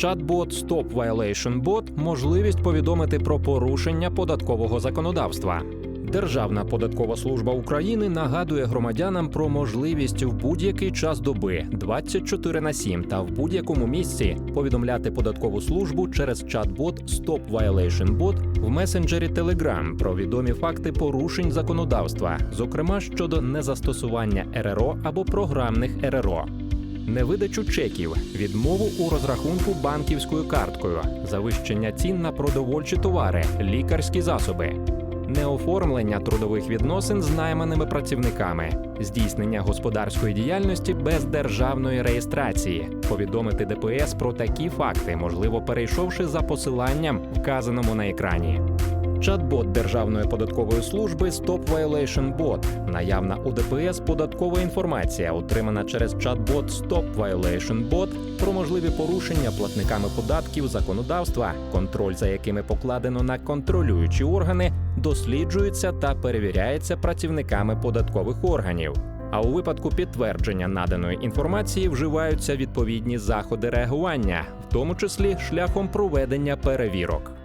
Чат-бот Stop Violation Bot – можливість повідомити про порушення податкового законодавства. Державна податкова служба України нагадує громадянам про можливість в будь-який час доби 24 на 7 та в будь-якому місці повідомляти податкову службу через чат-бот Stop Violation Bot в месенджері Telegram про відомі факти порушень законодавства, зокрема щодо незастосування РРО або програмних РРО. Невидачу чеків, відмову у розрахунку банківською карткою, завищення цін на продовольчі товари, лікарські засоби, неоформлення трудових відносин з найманими працівниками, здійснення господарської діяльності без державної реєстрації, повідомити ДПС про такі факти, можливо, перейшовши за посиланням, вказаному на екрані. Чат-бот Державної податкової служби Stop Violation Bot. Наявна у ДПС податкова інформація, отримана через чат-бот Stop Violation Bot про можливі порушення платниками податків законодавства, контроль за якими покладено на контролюючі органи, досліджується та перевіряється працівниками податкових органів. А у випадку підтвердження наданої інформації вживаються відповідні заходи реагування, в тому числі шляхом проведення перевірок.